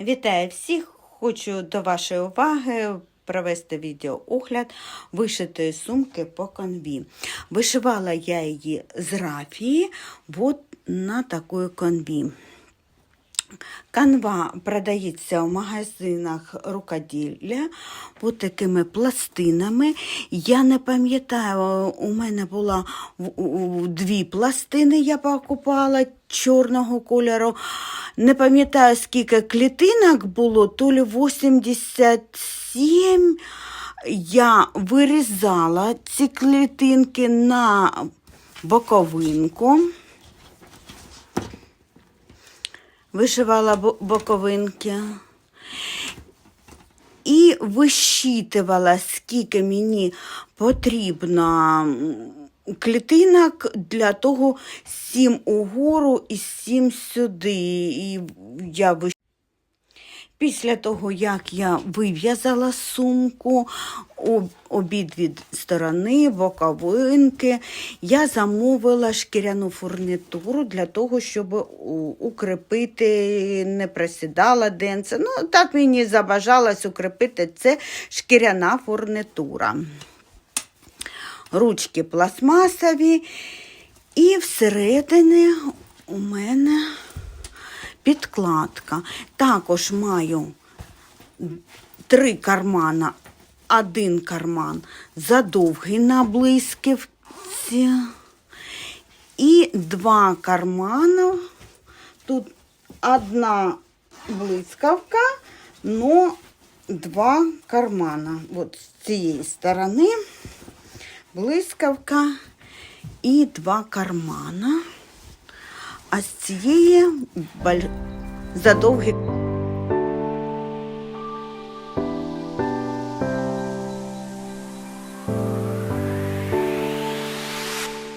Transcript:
Вітаю всіх! Хочу до вашої уваги провести відеоогляд вишитої сумки по конві. Вишивала я її з рафії от на такої конві. Канва продається в магазинах рукоділля от такими пластинами. Я не пам'ятаю, у мене було дві пластини, я покупала чорного кольору. Не пам'ятаю, скільки клітинок було, то ли 87. Я вирізала ці клітинки на боковинку. Вишивала боковинки і вищитувала, скільки мені потрібно клітинок для того сім угору і сім сюди. І я виш- Після того, як я вив'язала сумку, обидві сторони, боковинки, я замовила шкіряну фурнітуру для того, щоб укріпити, не просідала денце. Ну, так мені забажалось укріпити це шкіряна фурнітура. Ручки пластмасові, і всередині у мене підкладка. Також маю три кармана. Один карман задовгий на блискавці. І два кармана. Тут одна блискавка, но два кармана. От з цієї сторони блискавка і два кармана. А з цієї задовгі